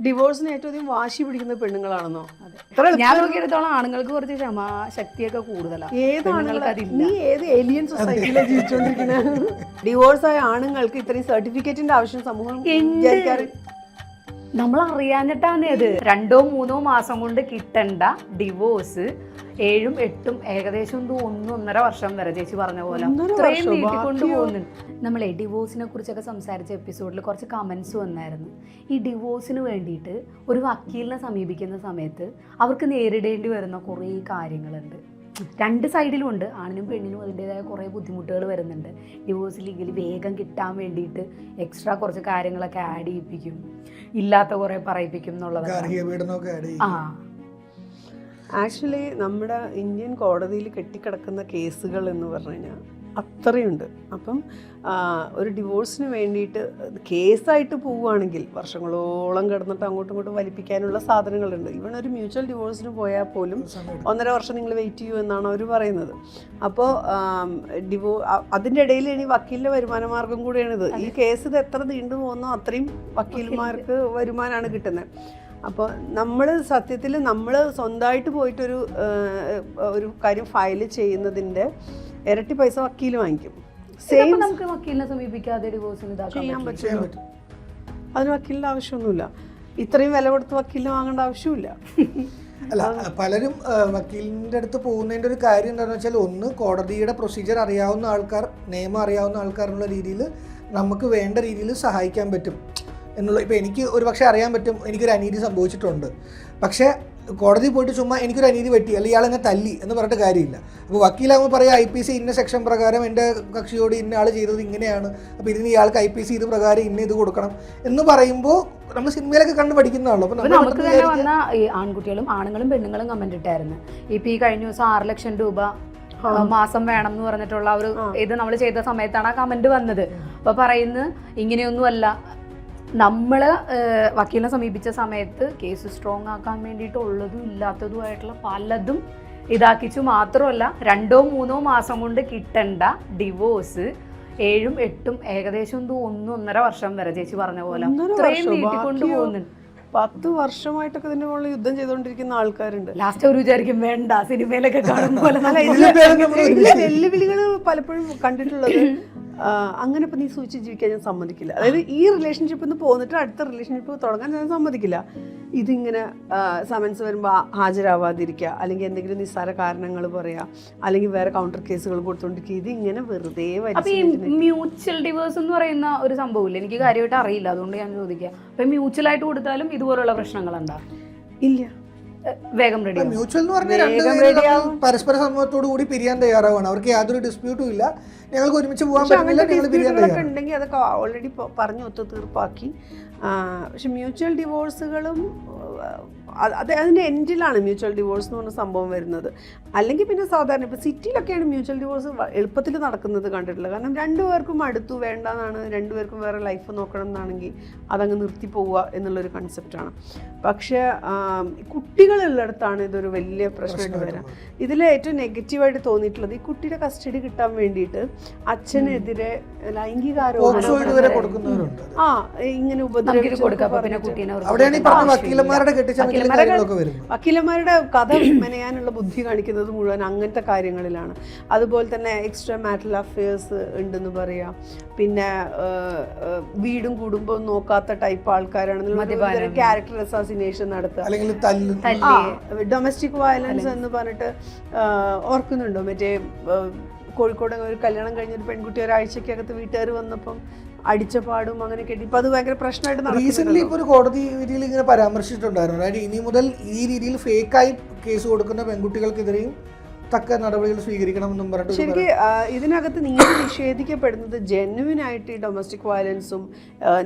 ഡിവോഴ്സിന് ഏറ്റവും അധികം വാശി പിടിക്കുന്ന പെണ്ണുങ്ങളാണെന്നോ? ഞാൻ നോക്കിയെടുത്തോളം ആണുങ്ങൾക്ക് കുറച്ച് ക്ഷമ ശക്തിയൊക്കെ കൂടുതലാണ് അതില്ല. നീ ഏത് ഏലിയൻ സൊസൈറ്റിയിലാണ് ജീവിച്ചുകൊണ്ടിരിക്കുന്നത് ഡിവോഴ്സ് ആയ ആണുങ്ങൾക്ക് ഇത്രയും സർട്ടിഫിക്കറ്റിന്റെ ആവശ്യം സമൂഹം വിചാരിക്കാറ്? നമ്മൾ അറിയാഞ്ഞിട്ടാണ് അത് രണ്ടോ മൂന്നോ മാസം കൊണ്ട് കിട്ടണ്ട ഡിവോഴ്സ് ഏഴും എട്ടും ഏകദേശം ഒന്ന് ഒന്നര വർഷം വരെ ചേച്ചി പറഞ്ഞ പോലെ. ഒന്നര അത്രയും വർഷമോ? നീട്ടിക്കൊണ്ട് പോകുന്നുണ്ട് നമ്മളെ ഡിവോഴ്സിനെ കുറിച്ചൊക്കെ സംസാരിച്ച എപ്പിസോഡിൽ കുറച്ച് കമൻസ് വന്നായിരുന്നു. ഈ ഡിവോഴ്സിന് വേണ്ടിയിട്ട് ഒരു വക്കീലിനെ സമീപിക്കുന്ന സമയത്ത് അവർക്ക് നേരിടേണ്ടി വരുന്ന കുറേ കാര്യങ്ങളുണ്ട്. രണ്ട് സൈഡിലും ഉണ്ട്. ആണിനും പെണ്ണിനും അതിന്റെതായ കുറേ ബുദ്ധിമുട്ടുകൾ വരുന്നുണ്ട്. ഡിവോഴ്സ് ലീഗലി വേഗം കിട്ടാൻ വേണ്ടിയിട്ട് എക്സ്ട്രാ കുറച്ച് കാര്യങ്ങളൊക്കെ ആഡ് ചെയ്യിപ്പിക്കും. ഇല്ലാത്ത കുറേ പറയിപ്പിക്കും എന്നുള്ളത് ആ. ആക്ച്വലി നമ്മുടെ ഇന്ത്യൻ കോടതിയിൽ കെട്ടിക്കിടക്കുന്ന കേസുകൾ എന്ന് പറഞ്ഞു കഴിഞ്ഞാൽ അത്രയുണ്ട്. അപ്പം ഒരു ഡിവോഴ്സിന് വേണ്ടിയിട്ട് കേസായിട്ട് പോവുകയാണെങ്കിൽ വർഷങ്ങളോളം കിടന്നിട്ട് അങ്ങോട്ടും ഇങ്ങോട്ടും വലിപ്പിക്കാനുള്ള സാധനങ്ങളുണ്ട്. ഇവൺ ഒരു മ്യൂച്വൽ ഡിവോഴ്സിന് പോയാൽ പോലും ഒന്നര വർഷം നിങ്ങൾ വെയിറ്റ് ചെയ്യൂ എന്നാണ് അവർ പറയുന്നത്. അപ്പോൾ ഡിവോ അതിന്റെ ഇടയിൽ ഇനി വക്കീലിന്റെ വരുമാന മാർഗം കൂടിയാണിത്. ഈ കേസ് ഇത് എത്ര നീണ്ടു പോകുന്നോ അത്രയും വക്കീൽമാർക്ക് വരുമാനമാണ് കിട്ടുന്നത്. അപ്പോൾ നമ്മൾ സത്യത്തിൽ നമ്മൾ സ്വന്തമായിട്ട് പോയിട്ടൊരു ഒരു കാര്യം ഫയൽ ചെയ്യുന്നതിന്റെ ഇരട്ടി പൈസ വക്കീൽ വാങ്ങിക്കും. സെയിം നമുക്ക് വക്കീലിനെ സമീപിക്കാതെ ഡിവോഴ്സിന് ചെയ്യാൻ പറ്റും. അതിന് വക്കീലിന്റെ ആവശ്യമൊന്നുമില്ല. ഇത്രയും വില കൊടുത്ത് വക്കീലിന് വാങ്ങേണ്ട ആവശ്യമില്ല. അല്ല പലരും വക്കീലിന്റെ വക്കീലിന്റെ അടുത്ത് പോകുന്നതിന്റെ ഒരു കാര്യം എന്താണെന്ന് വെച്ചാൽ ഒന്ന് കോടതിയുടെ പ്രൊസീജിയർ അറിയാവുന്ന ആൾക്കാർ നിയമം അറിയാവുന്ന ആൾക്കാർ എന്നുള്ള രീതിയിൽ നമുക്ക് വേണ്ട രീതിയിൽ സഹായിക്കാൻ പറ്റും. എന്നുള്ള ഇപ്പം എനിക്ക് ഒരു പക്ഷേ അറിയാൻ പറ്റും എനിക്കൊരു അനീതി സംഭവിച്ചിട്ടുണ്ട്. പക്ഷേ കോടതി പോയിട്ട് ചുമ്മാ എനിക്കൊരു അനീതി പറ്റി അല്ലെങ്കിൽ ഇയാൾ എന്നെ തല്ലി എന്ന് പറഞ്ഞിട്ട് കാര്യമില്ല. അപ്പോൾ വക്കീലാകുമ്പോൾ പറയാം ഐ പി സി ഇന്ന സെക്ഷൻ പ്രകാരം എന്റെ കക്ഷിയോട് ഇന്ന ആൾ ചെയ്തത് ഇങ്ങനെയാണ്. അപ്പോൾ ഇതിന് ഇയാൾക്ക് ഐ പി സി ഇത് പ്രകാരം ഇന്ന ഇത് കൊടുക്കണം എന്ന് പറയുമ്പോൾ നമ്മൾ സിനിമയിലൊക്കെ കണ്ട് പഠിക്കുന്നതാണല്ലോ അപ്പോൾ നമുക്ക് തന്നെ വന്ന ഈ ആൺകുട്ടികളും ആണുങ്ങളും പെണ്ണുങ്ങളും കമന്റ് ഇട്ടായിരുന്നു. ഇപ്പം ഈ കഴിഞ്ഞ ദിവസം ആറ് ലക്ഷം രൂപ മാസം വേണം എന്ന് പറഞ്ഞിട്ടുള്ള ഒരു ഇത് നമ്മൾ ചെയ്ത സമയത്താണ് ആ കമന്റ് വന്നത്. അപ്പൊ പറയുന്നത് ഇങ്ങനെയൊന്നുമല്ല. നമ്മൾ ഏഹ്, വക്കീലിനെ സമീപിച്ച സമയത്ത് കേസ് സ്ട്രോങ് ആക്കാൻ വേണ്ടിയിട്ട് ഉള്ളതും ഇല്ലാത്തതുമായിട്ടുള്ള പലതും ഇതാക്കിച്ചു. മാത്രമല്ല രണ്ടോ മൂന്നോ മാസം കൊണ്ട് കിട്ടേണ്ട ഡിവോഴ്സ് ഏഴും എട്ടും ഏകദേശം എന്തോ ഒന്ന് ഒന്നര വർഷം വരെ ചേച്ചി പറഞ്ഞ പോലെ. ഒന്നര അത്രയും വർഷമോ? നീട്ടിക്കൊണ്ട് പോകുന്നുണ്ട് പത്ത് വർഷമായിട്ടൊക്കെ ഇതിന്റെ മുകളിൽ യുദ്ധം ചെയ്തുകൊണ്ടിരിക്കുന്ന ആൾക്കാരുണ്ട്. ലാസ്റ്റ് അവർ വിചാരിക്കും വേണ്ട സിനിമയിലൊക്കെ കാണുന്ന പോലെ വെല്ലുവിളികൾ പലപ്പോഴും കണ്ടിട്ടുള്ളത്. അങ്ങനെ ഇപ്പം നീ സൂക്ഷിച്ച് ജീവിക്കാൻ ഞാൻ സമ്മതിക്കില്ല. അതായത് ഈ റിലേഷൻഷിപ്പിൽ നിന്ന് പോന്നിട്ട് അടുത്ത റിലേഷൻഷിപ്പ് തുടങ്ങാൻ ഞാൻ സമ്മതിക്കില്ല. ഇതിങ്ങനെ സമൻസ് വരുമ്പോൾ ഹാജരാവാതിരിക്കുക അല്ലെങ്കിൽ എന്തെങ്കിലും നിസ്സാര കാരണങ്ങൾ പറയാ അല്ലെങ്കിൽ വേറെ കൗണ്ടർ കേസുകൾ കൊടുത്തോണ്ടിരിക്കുക ഇതിങ്ങനെ ഇങ്ങനെ വെറുതെ മ്യൂച്വൽ ഡിവേഴ്സ് എന്ന് പറയുന്ന ഒരു സംഭവമില്ല. എനിക്ക് കാര്യമായിട്ട് അറിയില്ല. അതുകൊണ്ട് ഞാൻ ചോദിക്കുക അപ്പം മ്യൂച്വൽ ആയിട്ട് കൊടുത്താലും ഇതുപോലുള്ള പ്രശ്നങ്ങളുണ്ടോ ഇല്ല. വേഗം റെഡി മ്യൂച്വൽ എന്ന് പറഞ്ഞാൽ പരസ്പര സമ്മതത്തോടു കൂടി പിരിയാൻ തയ്യാറാവുകയാണ്. അവർക്ക് യാതൊരു ഡിസ്പ്യൂട്ടും ഇല്ല. ഞങ്ങൾക്ക് ഒരുമിച്ച് പോകാൻ പറ്റില്ല ഉണ്ടെങ്കിൽ അതൊക്കെ ഓൾറെഡി പറഞ്ഞു ഒത്തു തീർപ്പാക്കി പക്ഷെ മ്യൂച്വൽ ഡിവോഴ്സുകളും അത് അത് അതിന്റെ എൻഡിലാണ് മ്യൂച്വൽ ഡിവോഴ്സ് എന്ന് പറഞ്ഞ സംഭവം വരുന്നത്. അല്ലെങ്കിൽ പിന്നെ സാധാരണ ഇപ്പോൾ സിറ്റിയിലൊക്കെയാണ് മ്യൂച്വൽ ഡിവോഴ്സ് എളുപ്പത്തിൽ നടക്കുന്നത് കണ്ടിട്ടുള്ളത്. കാരണം രണ്ടുപേർക്കും അടുത്തു വേണ്ടെന്നാണ് രണ്ടുപേർക്കും വേറെ ലൈഫ് നോക്കണം എന്നാണെങ്കിൽ അതങ്ങ് നിർത്തി പോവുക എന്നുള്ളൊരു കൺസെപ്റ്റാണ് പക്ഷേ കുട്ടികളുള്ളിടത്താണ് ഇതൊരു വലിയ പ്രശ്നമായിട്ട് വരാം. ഇതിൽ ഏറ്റവും നെഗറ്റീവായിട്ട് തോന്നിയിട്ടുള്ളത് ഈ കുട്ടിയുടെ കസ്റ്റഡി കിട്ടാൻ വേണ്ടിയിട്ട് അച്ഛനെതിരെ ലൈംഗികാരോപണം ആ ഇങ്ങനെ നമുക്കിത് കൊടുക്കാം. അപ്പൊ പിന്നെ കുട്ടീനെ അവിടെയാണ് ഈ പറഞ്ഞ. വക്കീലന്മാരുടെ കഥ മെനയാനുള്ള ബുദ്ധി കാണിക്കുന്നത് മുഴുവൻ അങ്ങനത്തെ കാര്യങ്ങളിലാണ്. അതുപോലെ തന്നെ എക്സ്ട്രാ മാറ്റൽ അഫയേഴ്സ് ഉണ്ടെന്ന് പറയാം. പിന്നെ വീടും കുടുംബവും നോക്കാത്ത ടൈപ്പ് ആൾക്കാരാണെന്നുള്ള ക്യാരക്ടർ അസാസിനേഷൻ നടത്തുക. അല്ലെങ്കിൽ തല്ലും. ഡൊമസ്റ്റിക് വയലൻസ് എന്ന് പറഞ്ഞിട്ട് ഓർക്കുന്നുണ്ടോ? മറ്റേ കോഴിക്കോട് ഒരു കല്യാണം കഴിഞ്ഞ ഒരു പെൺകുട്ടി ഒരാഴ്ചക്കകത്ത് വീട്ടുകാർ വന്നപ്പം അടിച്ച പാടും അങ്ങനെ കേട്ടി ഇപ്പൊ അത് ഭയങ്കര പ്രശ്നമായിട്ട് റീസെന്റ് ഇപ്പൊ ഒരു കോടതി വിധിയിൽ ഇങ്ങനെ പരാമർശിച്ചിട്ടുണ്ടായിരുന്നു. അതായത് ഇനി മുതൽ ഈ രീതിയിൽ ഫേക്കായി കേസ് കൊടുക്കുന്ന പെൺകുട്ടികൾക്കെതിരെയും തക്ക നടപടികൾ സ്വീകരിക്കണമെന്നും പറഞ്ഞിട്ട് ശരിക്ക് ഇതിനകത്ത് നീതി നിഷേധിക്കപ്പെടുന്നത് ജെന്യുവിൻ ആയിട്ട് ഈ ഡൊമസ്റ്റിക് വയലൻസും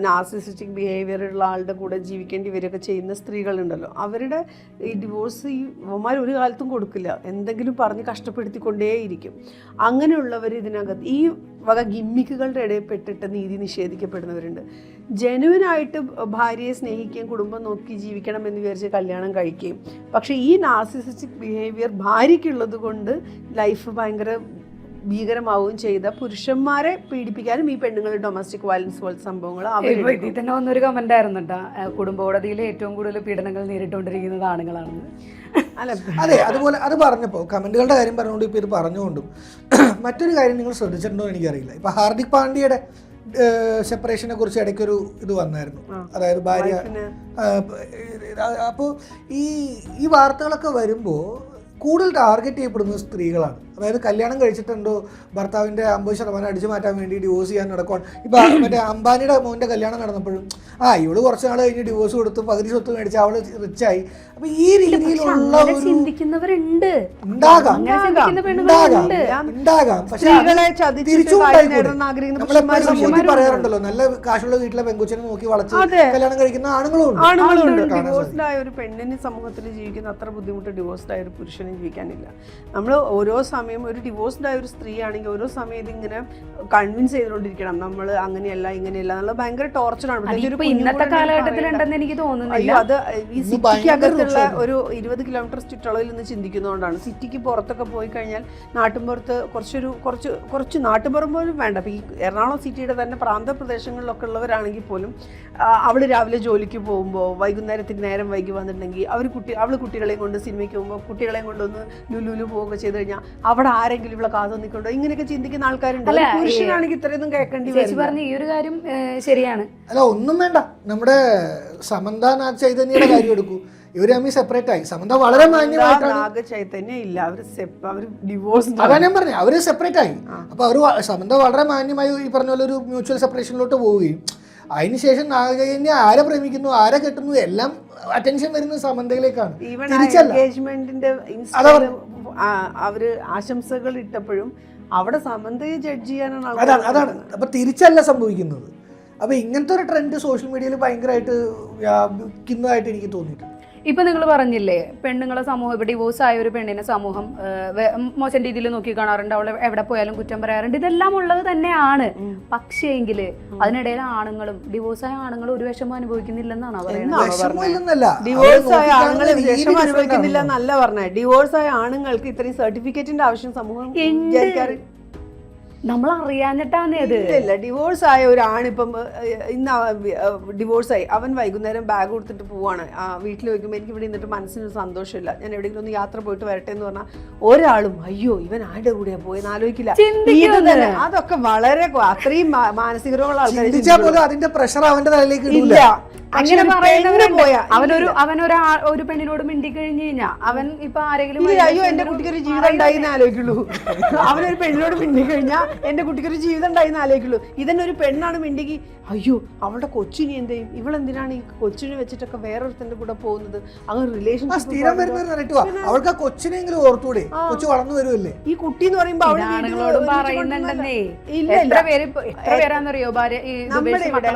നാർസിസിസ്റ്റിക് ബിഹേവിയർ ഉള്ള ആളുടെ കൂടെ ജീവിക്കേണ്ടി വരികയൊക്കെ ചെയ്യുന്ന സ്ത്രീകളുണ്ടല്ലോ. അവരുടെ ഈ ഡിവോഴ്സ് ഈ ഇവന്മാർ ഒരു കാലത്തും കൊടുക്കില്ല. എന്തെങ്കിലും പറഞ്ഞ് കഷ്ടപ്പെടുത്തിക്കൊണ്ടേയിരിക്കും. അങ്ങനെയുള്ളവർ ഇതിനകത്ത് ഈ വക ഗിമ്മിക്കുകളുടെ ഇടയിൽ പെട്ടിട്ട് നീതി നിഷേധിക്കപ്പെടുന്നവരുണ്ട്. ജെനുവിനായിട്ട് ഭാര്യയെ സ്നേഹിക്കുകയും കുടുംബം നോക്കി ജീവിക്കണം എന്ന് വിചാരിച്ച് കല്യാണം കഴിക്കുകയും. പക്ഷെ ഈ നാർസിസിസ്റ്റിക് ബിഹേവിയർ ഭാര്യയ്ക്കുള്ളത് കൊണ്ട് ലൈഫ് ഭയങ്കര ഭീകരമാവുകയും ചെയ്ത പുരുഷന്മാരെ പീഡിപ്പിക്കാനും ഈ പെണ്ണുങ്ങൾ ഡൊമസ്റ്റിക് വയലൻസ് പോലത്തെ സംഭവങ്ങൾ അവർ ഇപ്പൊ ഇതിൽ തന്നെ വന്നൊരു കമന്റ് ആയിരുന്നു കുടുംബ കോടതിയിലെ ഏറ്റവും കൂടുതൽ പീഡനങ്ങൾ നേരിട്ടുകൊണ്ടിരിക്കുന്നത് ആണുങ്ങളാണെന്ന്. അല്ല. അതെ അതുപോലെ അത് പറഞ്ഞപ്പോൾ കമന്റുകളുടെ കാര്യം പറഞ്ഞുകൊണ്ട് ഇപ്പോൾ ഇത് പറഞ്ഞുകൊണ്ടും. മറ്റൊരു കാര്യം നിങ്ങൾ ശ്രദ്ധിച്ചിട്ടുണ്ടോ എനിക്കറിയില്ല. ഇപ്പൊ ഹാർദിക് പാണ്ഡ്യയുടെ സെപ്പറേഷനെ കുറിച്ച് ഇടയ്ക്കൊരു ഇത് വന്നായിരുന്നു. അതായത് ഭാര്യ അപ്പോൾ ഈ ഈ വാർത്തകളൊക്കെ വരുമ്പോൾ കൂടുതൽ ടാർഗറ്റ് ചെയ്യപ്പെടുന്നത് സ്ത്രീകളാണ്. അതായത് കല്യാണം കഴിച്ചിട്ടുണ്ടോ? ഭർത്താവിന്റെ അമ്പത് ശതമാനം അടിച്ചു മാറ്റാൻ വേണ്ടി ഡിവോഴ്സ് ചെയ്യാൻ നടക്കുവാണ്. ഇപ്പം മറ്റേ അംബാനിയുടെ മോന്റെ കല്യാണം നടന്നപ്പോഴും ആ ഇവൾ കുറച്ച് നാൾ കഴിഞ്ഞ് ഡിവോഴ്സ് കൊടുത്ത് പകുതി സ്വത്ത് മേടിച്ച് അവൾ റിച്ചായി അപ്പൊ ഈ രീതിയിലുള്ള ചിന്തിക്കുന്നവരുണ്ട്. ഉണ്ടാകാം. ഉണ്ടാകാം. പക്ഷെ തിരിച്ചും നമ്മളെപ്പോഴും പറയാറുണ്ടല്ലോ നല്ല കാശുള്ള വീട്ടിലെ പെങ്കുച്ചനെ നോക്കി വളച്ച് കല്യാണം കഴിക്കുന്ന ആണുങ്ങളും ഡിവോഴ്സ്ഡ് ആയ ഒരു പെണ്ണിന് സമൂഹത്തിൽ ജീവിക്കുന്ന അത്ര ബുദ്ധിമുട്ട് ഡിവോഴ്സ്ഡ് ആയ ഒരു പുരുഷനും ജീവിക്കാനില്ല. നമ്മൾ ഓരോ സമയം ഒരു ഡിവോഴ്സ്ഡ് ആയ ഒരു സ്ത്രീ ആണെങ്കിൽ ഓരോ സമയം ഇതിങ്ങനെ കൺവിൻസ് ചെയ്തുകൊണ്ടിരിക്കണം. നമ്മൾ അങ്ങനെയല്ല ഇങ്ങനെയല്ല എന്നുള്ള ഭയങ്കര ടോർച്ചറാണ് ഇന്നത്തെ കാലഘട്ടത്തിൽ ഉണ്ടെന്ന് എനിക്ക് തോന്നുന്നില്ല. അയ്യോ അത് ഈ സിറ്റിക്ക് അകത്തുള്ള സിറ്റിക്കകത്തുള്ള ഒരു ഇരുപത് കിലോമീറ്റർ ചുറ്റളവിൽ നിന്ന് ചിന്തിക്കുന്നതുകൊണ്ടാണ്. സിറ്റിക്ക് പുറത്തൊക്കെ പോയി കഴിഞ്ഞാൽ നാട്ടിൻപുറത്ത് കുറച്ചൊരു കുറച്ച് കുറച്ച് നാട്ടുപുറം പോലും വേണ്ട. അപ്പോൾ ഈ എറണാകുളം സിറ്റിയുടെ തന്നെ പ്രാന്തപ്രദേശങ്ങളിലൊക്കെ ഉള്ളവരാണെങ്കിൽ പോലും അവൾ രാവിലെ ജോലിക്ക് പോകുമ്പോൾ വൈകുന്നേരത്തിന് നേരം വൈകി വന്നിട്ടുണ്ടെങ്കിൽ അവർ കുട്ടി അവൾ കുട്ടികളെയും കൊണ്ട് സിനിമയ്ക്ക് പോകുമ്പോൾ കുട്ടികളെയും കൊണ്ടൊന്ന് ലുലുലു പോവുക ചെയ്ത് കഴിഞ്ഞാൽ അവിടെ ആരെങ്കിലും ഇവിടെ കാതു നിൽക്കണ്ടോ ഇങ്ങനെയൊക്കെ ചിന്തിക്കുന്ന ആൾക്കാരുണ്ട്. പുരുഷനാണെങ്കിൽ ഇത്രയൊന്നും കേൾക്കേണ്ടി ചേച്ചി പറഞ്ഞു ഈ ഒരു കാര്യം ശരിയാണ്. അല്ല ഒന്നും വേണ്ട. നമ്മുടെ സമന്ത നാഗ് ചൈതന്യയുടെ കാര്യം എടുക്കൂ. ഇവർ തമ്മിൽ സെപ്പറേറ്റ് ആയി. സമന്ത വളരെ മാന്യമായിട്ടാണ് ചൈതന്യം ഇല്ല അവർ അവർ ഡിവോഴ്സ് അതാ ഞാൻ പറഞ്ഞു. അവർ സെപ്പറേറ്റ് ആയി. അപ്പൊ അവർ സമന്ത വളരെ മാന്യമായി ഈ പറഞ്ഞ പോലെ ഒരു മ്യൂച്വൽ സെപ്പറേഷനിലോട്ട് പോവുകയും അതിനുശേഷം നാഗചൈതന്യ ആരെ പ്രേമിക്കുന്നു ആരെ കെട്ടുന്നു എല്ലാം അറ്റൻഷൻ വരുന്ന സമന്തയിലേക്കാണ്. തിരിച്ചല്ല. അവർ ആശംസകൾ ഇട്ടപ്പോഴും അവിടെ സമന്തയെ ജഡ്ജ് ചെയ്യാനാണ് അതാണ് അതാണ്. അപ്പൊ തിരിച്ചല്ല സംഭവിക്കുന്നത്. അപ്പൊ ഇങ്ങനത്തെ ഒരു ട്രെൻഡ് സോഷ്യൽ മീഡിയയിൽ ഭയങ്കരമായിട്ട് വ്യാപിക്കുന്നതായിട്ട് എനിക്ക് തോന്നിയിട്ടുണ്ട്. ഇപ്പൊ നിങ്ങൾ പറഞ്ഞില്ലേ പെണ്ണുങ്ങളെ സമൂഹം ഇപ്പൊ ഡിവോഴ്സ് ആയ ഒരു പെണ്ണിനെ സമൂഹം മോശം രീതിയിൽ നോക്കി കാണാറുണ്ട് അവൾ എവിടെ പോയാലും കുറ്റം പറയാറുണ്ട്. ഇതെല്ലാം ഉള്ളത് തന്നെയാണ്. പക്ഷേങ്കിൽ അതിനിടയിൽ ആണുങ്ങളും ഡിവോഴ്സ് ആയ ആണുങ്ങൾ ഒരു വിഷമം അനുഭവിക്കുന്നില്ലെന്നാണ് പറയുന്നത്? വിഷമമില്ലെന്നല്ല ഡിവോഴ്സ് ആയ ആണുങ്ങൾ നോക്കിക്കാണുന്ന രീതി വിഷമം അനുഭവിക്കുന്നില്ല എന്നല്ല പറഞ്ഞത്. ഡിവോഴ്സ് ആയ ആണുങ്ങൾക്ക് ഇത്രയും സർട്ടിഫിക്കറ്റിന്റെ ആവശ്യം സമൂഹം നമ്മൾ അറിയാഞ്ഞിട്ടാണ് ഇത്. ഇല്ല ഡിവോഴ്സ് ആയ ഒരു ആണിപ്പം ഇന്ന് ഡിവോഴ്സ് ആയി അവൻ വൈകുന്നേരം ബാഗ് കൊടുത്തിട്ട് പോവാണ്. ആ, വീട്ടിൽ വയ്ക്കുമ്പോൾ എനിക്ക് ഇവിടെ നിന്നിട്ട് മനസ്സിനൊരു സന്തോഷമില്ല. ഞാൻ എവിടെയെങ്കിലും ഒന്ന് യാത്ര പോയിട്ട് വരട്ടെ എന്ന് പറഞ്ഞാൽ ഒരാളും അയ്യോ ഇവൻ ആരുടെ കൂടെയാ പോയെന്ന് ആലോചിക്കില്ല. ഇത് തന്നെ അതൊക്കെ വളരെ അത്രയും മാനസിക രോഗമുള്ള ആൾക്കാർ അതിന്റെ പ്രഷർ അവന്റെ തലയിലേക്ക് ഇടില്ല ഇല്ല അങ്ങനെ പറയുന്നവരുണ്ട് അവനൊരു അവനൊരു ഒരു പെണ്ണിനോട് മിണ്ടി കഴിഞ്ഞു കഴിഞ്ഞാ അവൻ ഇപ്പൊ ആരെങ്കിലും അയ്യോ എന്റെ കുട്ടിക്ക് ഒരു ജീവിതം ഉണ്ടായി എന്ന് ആലോചിക്കുള്ളൂ. അവനൊരു പെണ്ണിനോട് മിണ്ടി കഴിഞ്ഞാൽ എന്റെ കുട്ടിക്ക് ഒരു ജീവിതം ഉണ്ടായി എന്നാലേക്കുള്ളൂ ആലോചിക്കുള്ളൂ. ഇതന്നെ ഒരു പെണ്ണാണ് മിണ്ടിക്ക്. അയ്യോ അവളുടെ കൊച്ചിനെ എന്ത് ചെയ്യും ഇവളെന്തിനാണ് ഈ കൊച്ചിനെ വെച്ചിട്ടൊക്കെ വേറൊരുത്തന്റെ കൂടെ പോകുന്നത്? അങ്ങനെ റിലേഷൻ റിലേഷൻഷിപ്പ് സ്ഥിരം വരുന്ന അവൾക്ക് കൊച്ചിനെങ്കിലും ഓർത്തൂടെ കൊച്ചു വളർന്നു വരുമല്ലേ ഈ കുട്ടി എന്ന് പറയുമ്പോ അവൾ പറയുന്നുണ്ടെന്നേ. ഇല്ല, എത്ര. പേര് എത്ര പേരാന്നറിയോ ഭാര്യ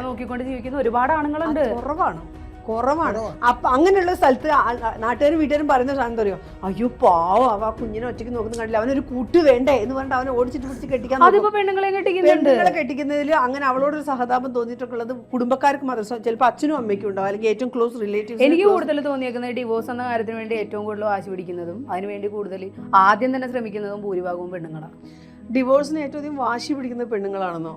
നോക്കിക്കൊണ്ട് ജീവിക്കുന്ന ഒരുപാട് ആണുങ്ങളുണ്ട്. കുറവാണ്. കുറവാണ്. അപ്പൊ അങ്ങനെയുള്ള സ്ഥലത്ത് നാട്ടുകാരും വീട്ടുകാരും പറയുന്ന സാധനം അറിയോ അയ്യോ പാവം. അവ കുഞ്ഞിനെ ഒറ്റയ്ക്ക് നോക്കുന്ന കണ്ടില്ല. അവനൊരു കൂട്ട് വേണ്ടേ എന്ന് പറഞ്ഞിട്ട് അവനെ ഓടിച്ചിട്ട് പിടിച്ച് കെട്ടിക്കാൻ പെണ്ണുങ്ങളെ കെട്ടിക്കുന്നുണ്ട്. പെണ്ണുങ്ങളെ കെട്ടിക്കുന്നതിൽ അങ്ങനെ അവളോട് ഒരു സഹതാപം തോന്നിയിട്ടൊക്കെ ഉള്ളത് കുടുംബക്കാർക്ക് മാത്രം. ചിലപ്പോൾ അച്ഛനും അമ്മയ്ക്കും ഉണ്ടാവും. അല്ലെങ്കിൽ ഏറ്റവും ക്ലോസ് റിലേറ്റീവ് എനിക്ക് കൂടുതൽ തോന്നിയേക്കുന്നത് ഡിവോഴ്സ് എന്ന കാര്യത്തിന് വേണ്ടി ഏറ്റവും കൂടുതൽ വാശി പിടിക്കുന്നതും അതിനുവേണ്ടി കൂടുതൽ ആദ്യം തന്നെ ശ്രമിക്കുന്നതും ഭൂരിഭാഗവും പെണ്ണുങ്ങളാണ്. ഡിവോഴ്സിന് ഏറ്റവും അധികം വാശി പിടിക്കുന്ന പെണ്ണുങ്ങളാണോ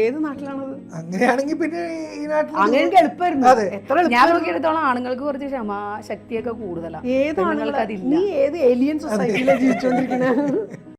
ഏത് നാട്ടിലാണത്? അങ്ങനെയാണെങ്കിൽ പിന്നെ ഈ നാട്ടിൽ അങ്ങനെ എനിക്ക് എളുപ്പമായിരുന്നു. അതെ. എത്ര ഞാൻ എളുപ്പം നോക്കിയെടുത്തോളം ആണുങ്ങൾക്ക് കുറച്ച് ക്ഷമ ശക്തിയൊക്കെ കൂടുതലാണ് ഏത് ആണുങ്ങൾക്ക്? അതില്ല. നീ ഏത് ഏലിയൻ സൊസൈറ്റിയിലാണ് ജീവിച്ചോണ്ടിരിക്കുന്നത്